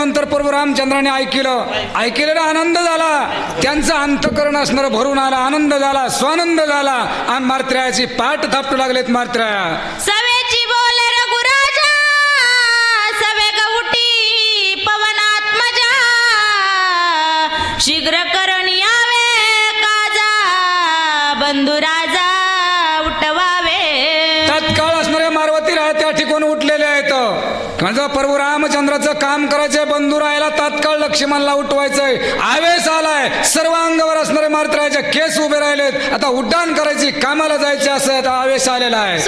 ऐकल्यानंतर प्रभू रामचंद्राने ऐकलं. ऐकलेला आनंद झाला. त्यांचं अंतकरण असणार भरून आला आनंद झाला स्वानंद झाला. आणि मार्त्र्याची पाठ थापटू लागलेत मार्त्र्या सवेची रघुराजा सवे पवनात्मजा शीघ्र करणी यावे काजा बंधुरा लक्ष्मणला उठवायचंय. आवेश आलाय. सर्व अंगावर असणारे मारत्राचे केस उभे राहिलेत. आता उड्डाण करायची कामाला जायचे असं आता आवेश आलेला आहे.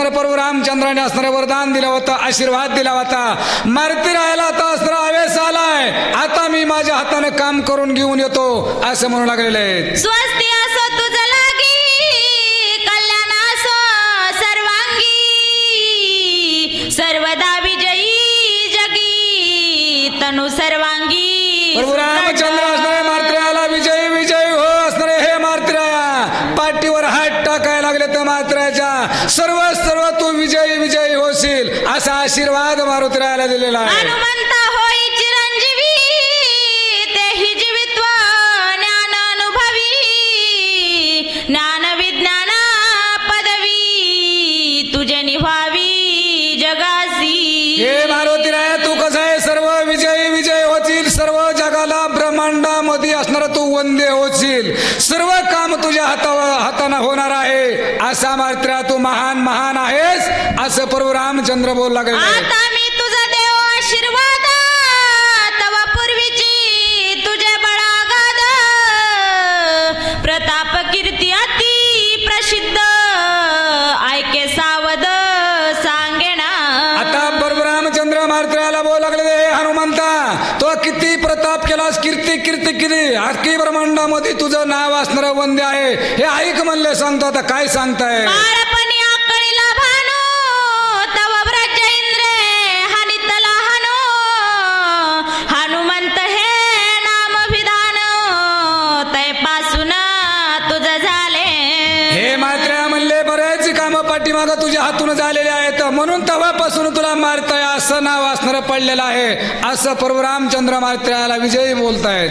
असणारे प्रभू रामचंद्राने असणारे वरदान दिलं होतं आशीर्वाद दिला होता. मारुती रायाला आता असणारा आवेश आलाय. आता मी माझ्या हाताने काम करून घेऊन येतो असं म्हणू लागलेले आहेत. स्वस्ती असो तुझ लागी कल्याण असो सर्वांगी. सर्वदा विजयी जगी तनु सर्वांगी. प्रभू रामचंद्र आशीर्वाद मारुतीरायाला दिलेला आहे. हनुमंत होई चिरंजीवी तेहि जीवित्व ज्ञान अनुभवी ज्ञान विज्ञान पदवी तुझे निभावी जगासी. हे मारुतीराया तू कसं आहे? सर्व विजयी विजय होतील सर्व जगाला ब्रह्मांडामध्ये असणारा तू वंदे होशील. सर्व काम तुझ्या हातावर हाताने होणार आहे. असा मार्त्र्या तू महान महान आहेस. असं प्रभू रामचंद्र बोल लागले. आता मी तुझा देव आशीर्वाद तव पूर्वीची तुझे बळागाद. प्रताप कीर्ती अति प्रसिद्ध. ऐके सावध सांगेना आता बरोबर रामचंद्र मार्त्र्याला बोल लागले "हे हनुमंता. तो किती प्रताप केलास कीर्ती कीर्ती केली आखी ब्रह्मांडामध्ये तुझं नाव असणारं वंदे आहे. हे ऐक म्हणले सांगतो आता काय सांगताय? काम तुझ्या हातून आलेले आहेत. म्हणून तेव्हापासून तुला मारताय असं नाव असणार पडलेलं आहे. असं प्रभू रामचंद्र मात्र्याला विजयी बोलतायत.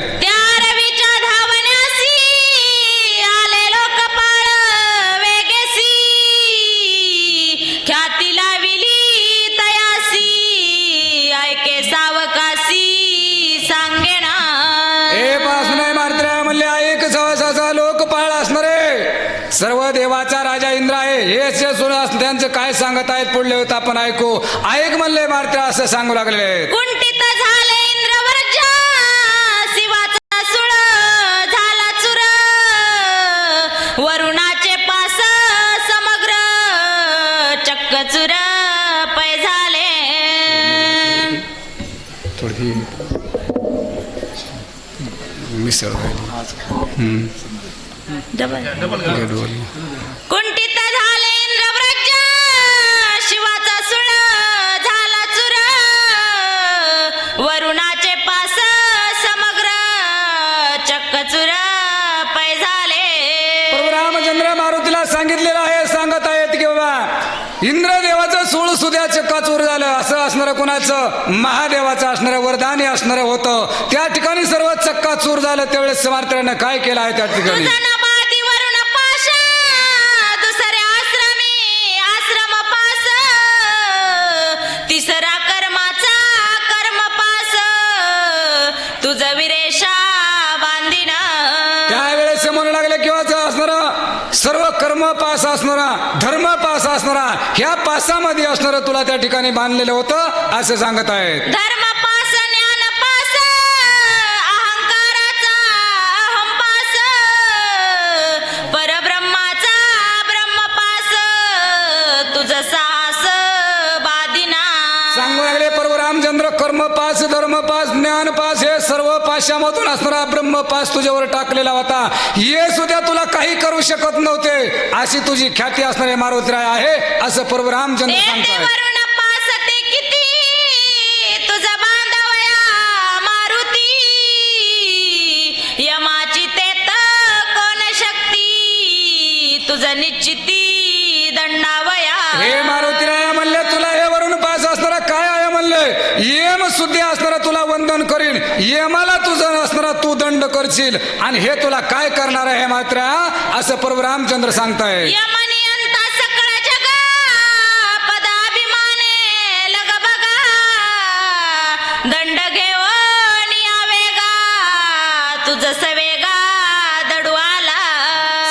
सांगत आहेत पुढले होत आपण ऐकू. ऐक म्हणले मारत्र्या असं सांगू लागले. कुंठित झाले शिवाचा सुळ झाला चुर. वरुणाचे पास समग्र चक्क चुर पै झाले. थोडी मिसळ कुंठित चक्क चुर पै झाले. प्रभू रामचंद्र मारुतीला सांगितलेलं आहे सांगत आहेत की बाबा इंद्रदेवाचं सोळ सुद्या चक्काचूर झालं. असं असणारं कुणाचं? महादेवाचं असणारं वरदानी असणारं होतं. त्या ठिकाणी सर्व चक्काचूर झालं. त्यावेळेस समर्थानं काय केलं आहे त्या ठिकाणी? तिसरा कर्माचा कर्म पास. तुझ विरेशा कर्म पास असणारा धर्म पास असणारा ह्या पासामध्ये असणारं तुला त्या ठिकाणी बांधलेलं होतं असं सांगत आहेत. धर्म पास ज्ञान पास अहंकाराचा अहम पास ब्रह्म पास तुझ साहस हे पाशामधून असणारा ब्रह्मपास तुझ्यावर टाकलेला होता. ये सुद्धा तुला काही करू शकत नव्हते. अशी तुझी ख्याती असणारे मारुतीराय आहे असं प्रभू रामचंद्र दंड करशील आणि हे तुला काय करणार आहे मात्र? असं प्रभू रामचंद्र सांगताय दंड घेऊन यावेगा तुझ सवेगा दडवाला.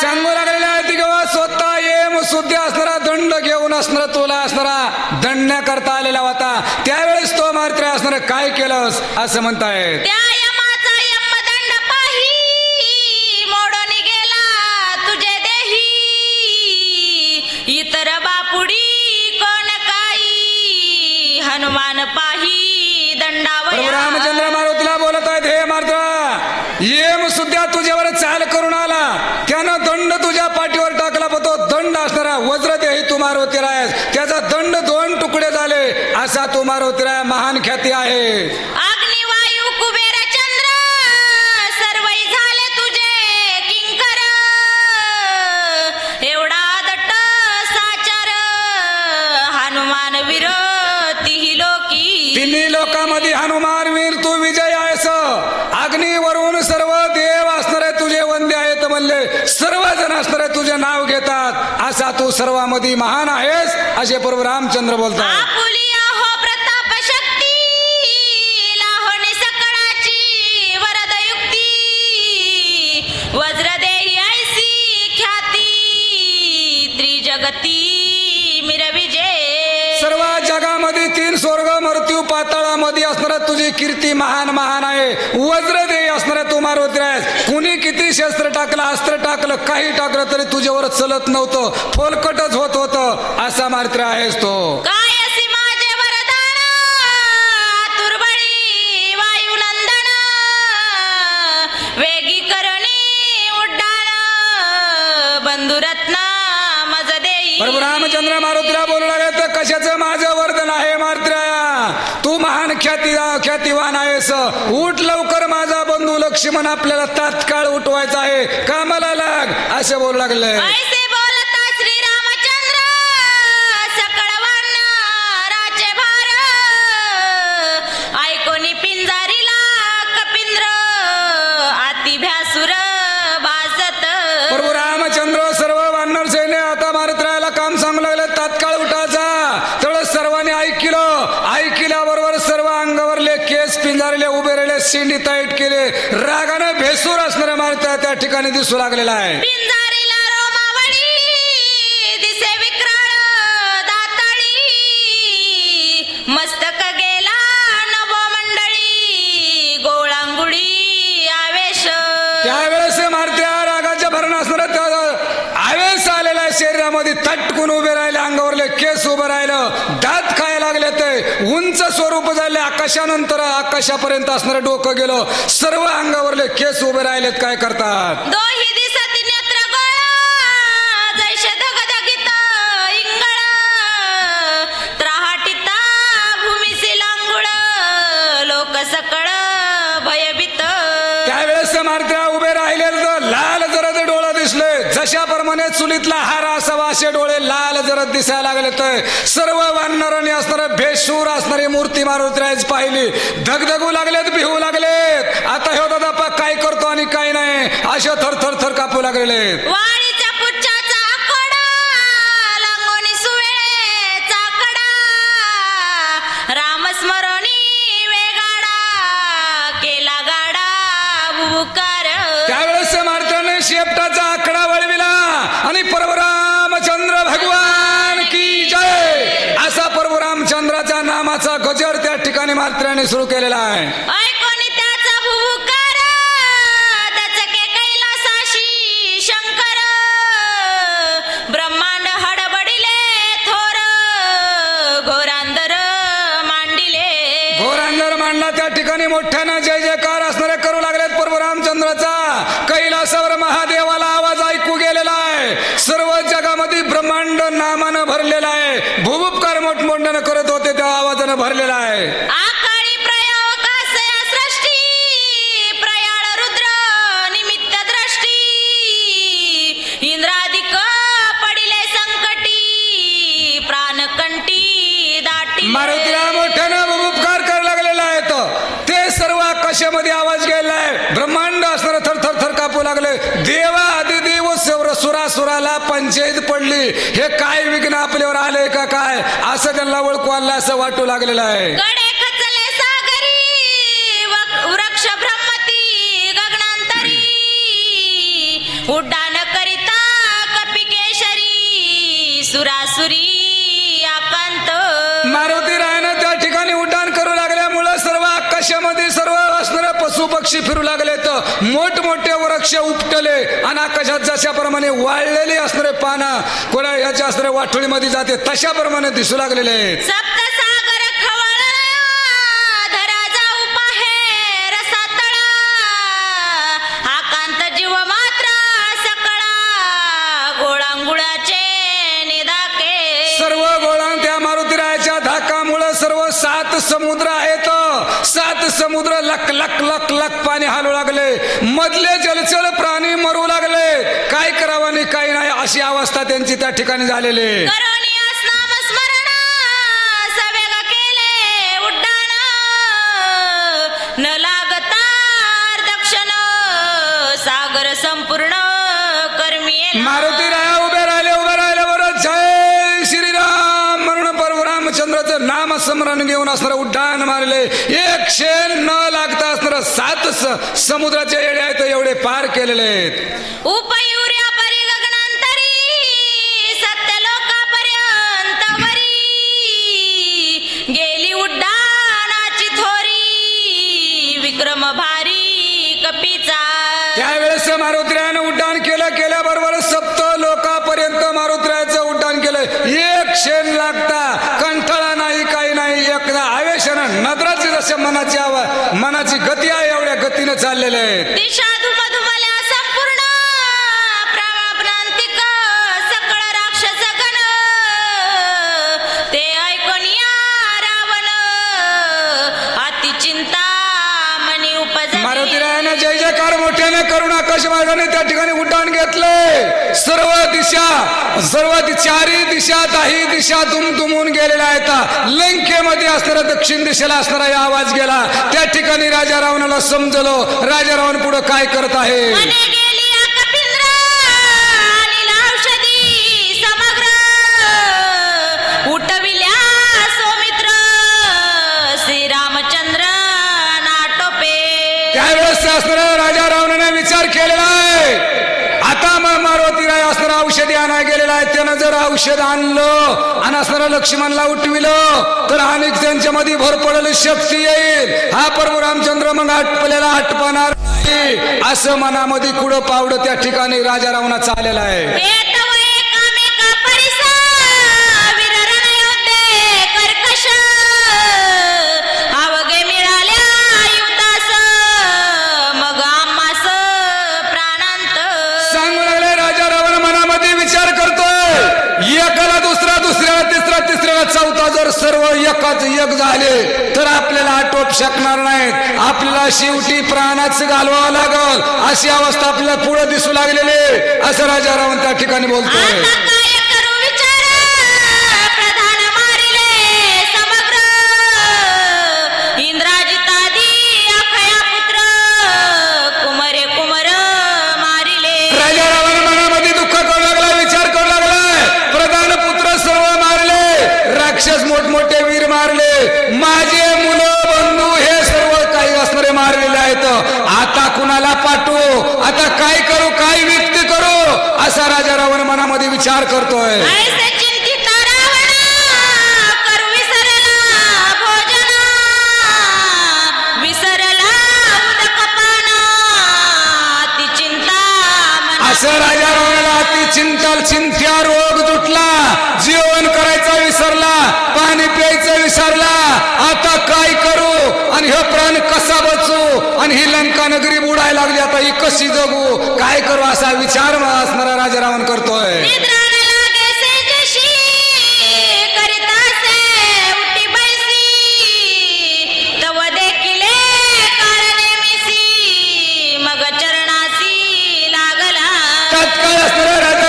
सांगू लागलेले आहे स्वतः येम सुद्धा असणारा दंड घेऊन असणारा तुला असणारा दंडण्या करता आलेला होता. त्यावेळेस तो मात्र असणार काय केलंस? असं म्हणतायत. हनुमान पाही दंडावया. रामचंद्र मारुतीला बोलत आहेत हे मात्र येम सुद्धा तुझ्यावर चाल करून आला. त्यानं दंड तुझ्या पाठीवर टाकला पण तो दंड असणारा वज्रदेही तू मारुतीराय त्याचा दंड दोन तुकडे झाले असा तू मारुतीराय महान ख्याती आहे. सर्वजण असणारे तुझे नाव घेतात असा तू सर्वांमध्ये महान आहेस असे प्रभू रामचंद्र बोलतात. आपुलिया हो प्रताप शक्ती लाहोनी सकळाची वरद युक्ती वज्रदेही ऐसी ख्याती त्रिजगती मिरविजय सर्व जगामध्ये तीन स्वर्ग मृत्यू पाताळामध्ये असणारा तुझी कीर्ती महान महान आहे. वज्रदेही असणारा तू मारुती आहेस कुणी किती शस्त्र टाकलं अस्त्र टाकलं काही टाकलं तरी तुझ्यावर चलत नव्हतं. फोलकटच होत होतं. असा मात्र आहेस तो. काय असी माझे वरदान? तुर्बळी वायुनंदन वेगी करणी उड्डाण बंधुरत्न मज देई प्रभू रामचंद्र मारुतीला बोलू लागले तर कशाचं माझं वर्धन आहे मात्र तू महान ख्याती ख्यातिवान आहेस. उठ लवकर माझा बंधू लक्ष्मण आपल्याला तात्काळ उठवायचा आहे. कामाला लाग असे बोलू लागले. रागाने भेसूर असणाऱ्या मारुत्या त्या ठिकाणी दिसू लागलेला आहे. शरीरामध्ये तटकून उभे राहिले अंगावरले केस उभं राहिलं. दात खायला लागले ते. उंच स्वरूप झाले आकाशानंतर आकाशापर्यंत असणारं डोकं गेलं. सर्व अंगावरले केस उभे राहिलेत काय करतात? त्यावेळेस मारत्या उभे राहिले लाल जरद डोळं दिसले. जशाप्रमाणे चुलीतला हार असे डोळे लाल जरद दिसायला लागले तर सर्व वानरांनी असणारे भेशूर असणारी मूर्ती मारुतीराज पाहिली. धगधगू लागलेत भिवू लागलेत. आता हे दादा काय करतो आणि काय नाही? असे थर थर थर कापू लागलेले हडबडिले थोर घोरांदर मांडिले. घोरांगर मोठ्यानं जय जयकार असणारे करू लागलेत प्रभू रामचंद्राचा. कैलासावर महादेवाला आवाज ऐकू गेलेला आहे. सर्व जगामध्ये ब्रह्मांड नामानं भरलेला आहे. भूभुपकार मोठमोठ्यानं करत होते त्या आवाजानं भरलेला आहे. कापू लागले देवा सुरासुराला पंचायत पडली. हे काय विघ्न आपल्यावर आलंय का काय? असं त्यांना ओळखू आणलं असं वाटू लागलेलं आहे. वृक्ष उड्डाण करिता कपिकेशरी सुरासुरी. आकाशामध्ये सर्व असणारे पशु पक्षी फिरू लागले तर मोठमोठे वृक्ष उपटले आणि आकाशात जशाप्रमाणे वाळलेले असणारे पानं कोणा याच्या असणारे वाठोळीमध्ये जाते तशाप्रमाणे दिसू लागलेले आहेत. समुद्र समुद्र लक लक लक लक पाणी हालू लागले. मधले जलचर प्राणी मरू लागले. काय करावं आणि काय नाही अशी अवस्था त्यांची त्या ठिकाणी झालेली आहे. स्मरण घेऊन असणारं उड्डाण मारले. एक न लागता असणारं सात स- समुद्राचे येडे आहेत एवढे पार केलेले आहेत. उपयुर्या परी गगनांतरी सत्य लोकापर्यंत वरी. गेली उड्डाणाची थोरी विक्रम भारी कपीचा. त्यावेळेस मारुतीरायानं उड्डाण केलं केल्याबरोबर सप्त लोकापर्यंत मारुतीरायाचं उड्डाण केलं. एक शेण लागता देशानं नद्राची जशा मनाची आवा मनाची गती आहे एवढ्या गतीनं चाललेले आहेत. सर्व दिशा सर्व दि- चारी दिशा दाही दिशा दुमदुमून गेलेल्या आहेत. लंकेमध्ये असणारा दक्षिण दिशेला असणारा या आवाज गेला. त्या ठिकाणी राजा रावणाला समजलो. राजा रावण पुढे काय करत आहे? असणारा राजा रावणाने विचार केलेला आहे आता मग मारुती राय असणारा औषधी आणाय गेलेला आहे. त्यानं जर औषध आणलं आणि असणारा लक्ष्मणला उठविलं तर अनेक त्यांच्या मध्ये भर पडलेली शक्ती येईल. हा प्रभू रामचंद्र मग आटपलेला आटपणार असं मनामध्ये कुठं पावडं त्या ठिकाणी राजा रावणाचा आलेला आहे जर सर्व एकाच एक झाले तर आपल्याला आटोप शकणार नाहीत. आपल्याला शेवटी प्राणाच घालवावं लागल. अशी अवस्था आपल्याला पुढे दिसू लागलेली असं राजा रावण त्या ठिकाणी बोलतोय. माझे मुलं बंधू हे सर्व काही असणारे मारलेले आहेत. आता कुणाला पाठवू? आता काय करू? काय व्यक्त करू? असा राजा रावण मनामध्ये विचार करतोय. ती चिंता असं राजा रावणाला अति चिंताल चिंत्या पण ही लंका नगरी बुडायला लागली. आता ही कशी जगू? काय करू असा विचार असणारा राजा रावण करतोय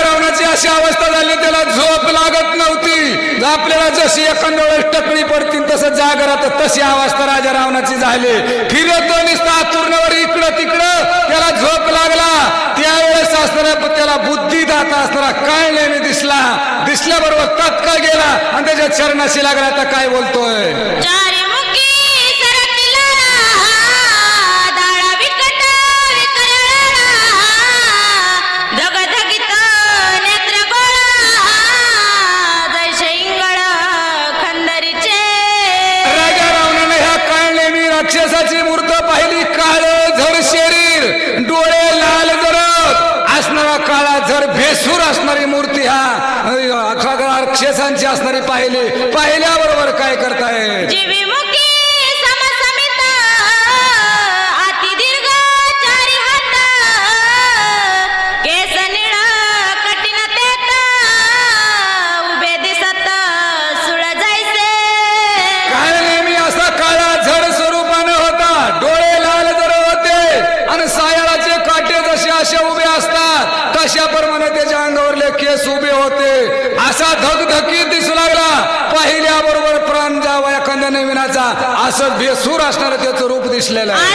रावणाची अशी अवस्था झाली त्याला झोप लागत नव्हती. आपल्याला जशी एखाद्या वेळेस टकळी पडतील तसं जागरात तशी अवस्था राजा रावणाची झाली. फिरतो निसता तुरणावर इकडं तिकडं त्याला झोप लागला. त्यावेळेस असताना त्याला बुद्धी दात असताना काय नेहमी दिसला. दिसल्याबरोबर तत्काळ गेला आणि त्याच्या चरणाशी लागला तर काय बोलतोय? केसांची असणारी पाहिले पाहिल्याबरोबर काय करताय? शैतानाचा असं बेसूर असणार त्याचं रूप दिसलेलं आहे.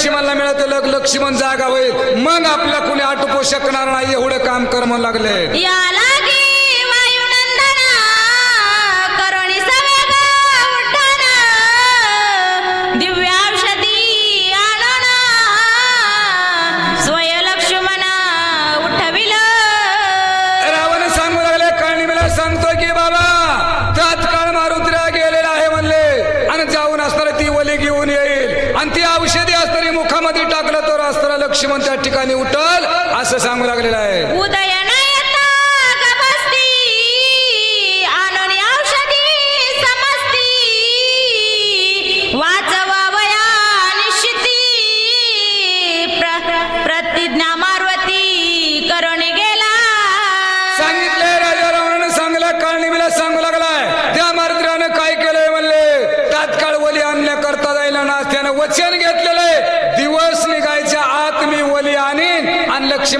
लक्ष्मणला मिळत लक्ष्मण जागा होईल. मग आपल्या कुणी आटोपू शकणार नाही एवढं काम कर्म लागले.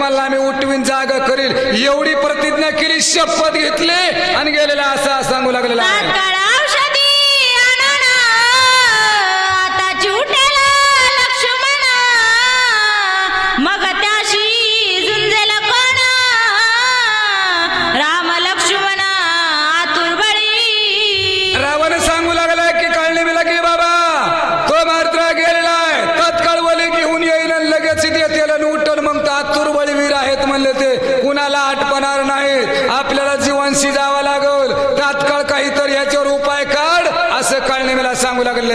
मला मी उठवीन जागा करील. एवढी प्रतिज्ञा केली शपथ घेतली आणि गेलेला असा सांगू लागलेला गगन उठल मग तातुरबळी वीर आहेत म्हणले ते. कुणाला आटपणार नाही? आपल्याला जीवनशी जावं लागल. तात्काळ काहीतरी याच्यावर उपाय काढ असं काळ सांगू लागले.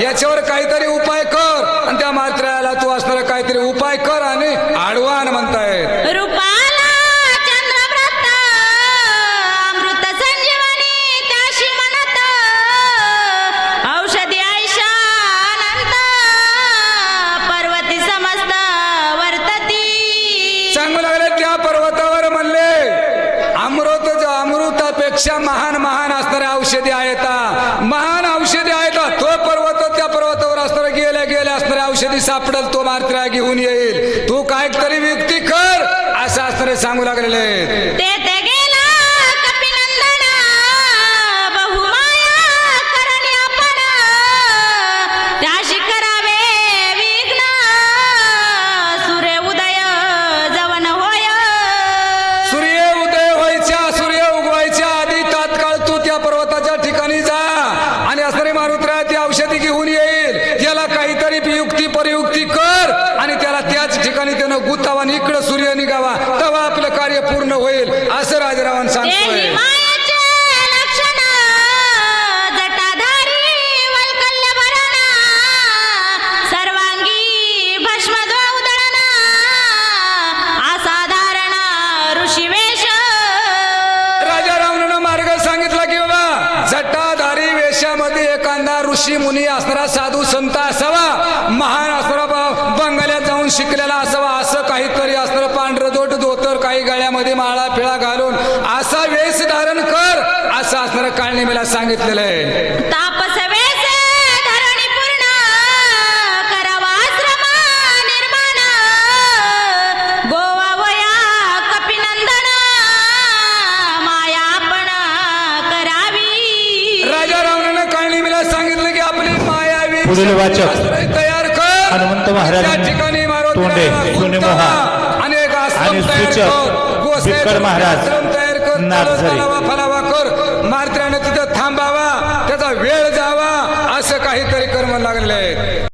याच्यावर काहीतरी उपाय बी एखादा ऋषी मुनी असणारा साधू संत असावा महान असणारा बंगाल्यात जाऊन शिकलेला असावा असं काहीतरी असणार पांढरजोट धोतर काही गळ्यामध्ये माळा फिळा घालून असा वेश धारण कर असं असणार काळने मला सांगितलेलं आहे. पुढील वाचक हनुमंत महाराज तोंडे सोने आणि सूचक बिकर महाराज नागझरी मारत्याने तिथं थांबावा. त्याचा वेळ जावा. असं काहीतरी कर्म लागले